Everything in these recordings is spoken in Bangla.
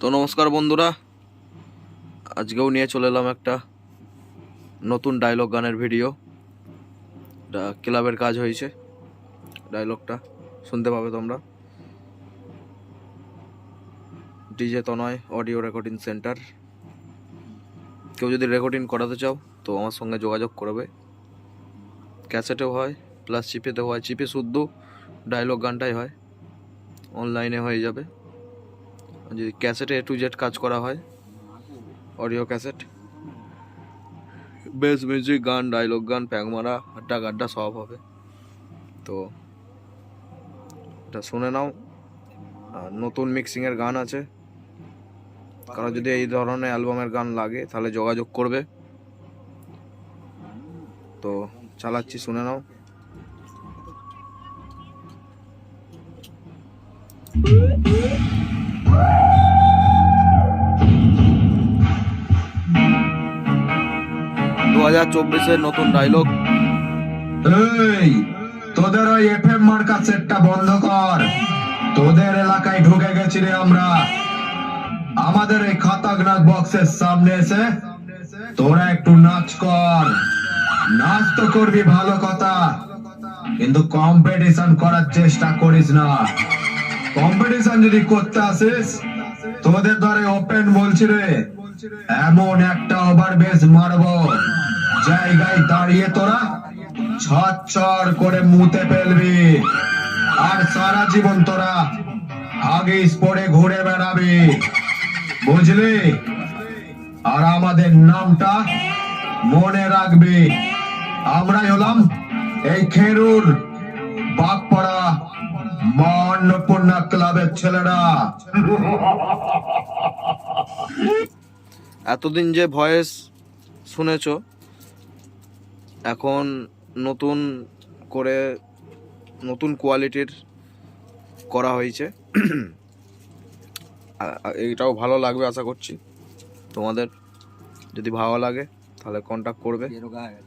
তো নমস্কার বন্ধুরা। আজকেও নিয়ে চলে এলাম একটা নতুন ডায়লগ গানের ভিডিও ক্লাবের কাজ হয়েছে ডায়লগটা শুনতে পাবে তোমরা। DJ Tanay audio recording centre কেউ যদি রেকর্ডিং করাতে চাও, তো আমার সঙ্গে যোগাযোগ করবে। ক্যাসেটেও হয় প্লাস চিপেতেও হয়। চিপে শুদ্ধ ডায়লগ গানটাই হয়। অনলাইনে হয়ে যাবে। যদি ক্যাসেটে এ টু জেড কাজ করা হয় অডিও ক্যাসেট বেস মিউজিক গান ডায়লগ গান প্যাংমারা আড্ডা গাড্ডা সব হবে। তো এটা শুনে নাও। নতুন মিক্সিংয়ের গান আছে। কারও যদি এই ধরনের অ্যালবামের গান লাগে, তাহলে যোগাযোগ করবে। তো চালাচ্ছি, শুনে নাও। দু হাজার চব্বিশের নতুন ডায়লগ তোদের ওই এফএম মার্কা সেটটা বন্ধ কর। তোদের এলাকায় ঢুকে গেছি রে আমরা। আমাদের এই খাতাগনাক বক্সের সামনে এসে তোরা একটু নাচ কর। নাচ তো করবি, ভালো কথা। কিন্তু কম্পিটিশন করার চেষ্টা করিস না। কম্পিটিশন যদি করতে আসিস, তোদের ধরে ওপেন বলছি রে, এমন একটা ওভার বেস মারবো। জায়গায় দাঁড়িয়ে তোরা ছচ্ছর করে মুতে ফেলবি। আর সারা জীবন তোরা আগে স্পোর্টে ঘুরে বেড়াবি। বুঝলি? আর আমাদের নামটা মনে রাখবি। আমরাই হলাম এই খেরুর বাগপাড়া মা ক্লাবের ছেলেরা। এতদিন যে ভয়েস শুনেছ এখন নতুন করে নতুন কোয়ালিটির করা হয়েছে। আ- ভালো লাগবে আশা করছি। তোমাদের যদি ভালো লাগে, তাহলে কন্ট্যাক্ট করবে।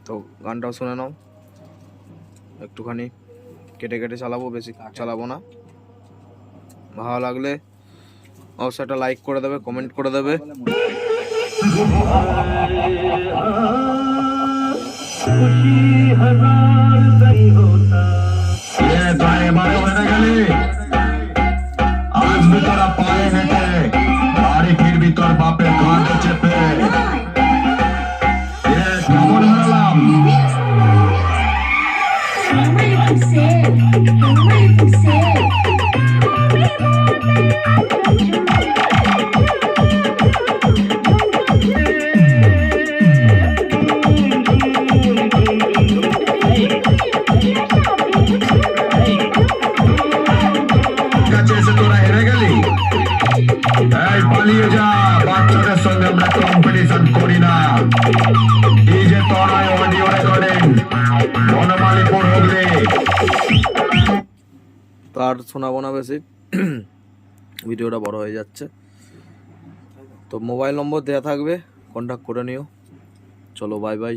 তো গানটাও শুনে নাও। একটুখানি কেটে কেটে চালাবো, বেশি চালাবো না। ভালো লাগলে অবশ্যই একটা লাইক করে দেবে কমেন্ট করে দেবে। এ গায়ে বারে বেড়ে গেলি আসবি তোরা পায়ে হেঁটে বাড়ি কম্পিটিশন করি না এই যে তরায় অডিও রেকর্ডিং হুগলি তার শোনাবো না বেশি। ভিডিওটা বড় হয়ে যাচ্ছে। তো মোবাইল নম্বর দেওয়া থাকবে কন্ট্যাক্ট করে নিও। চলো বাই বাই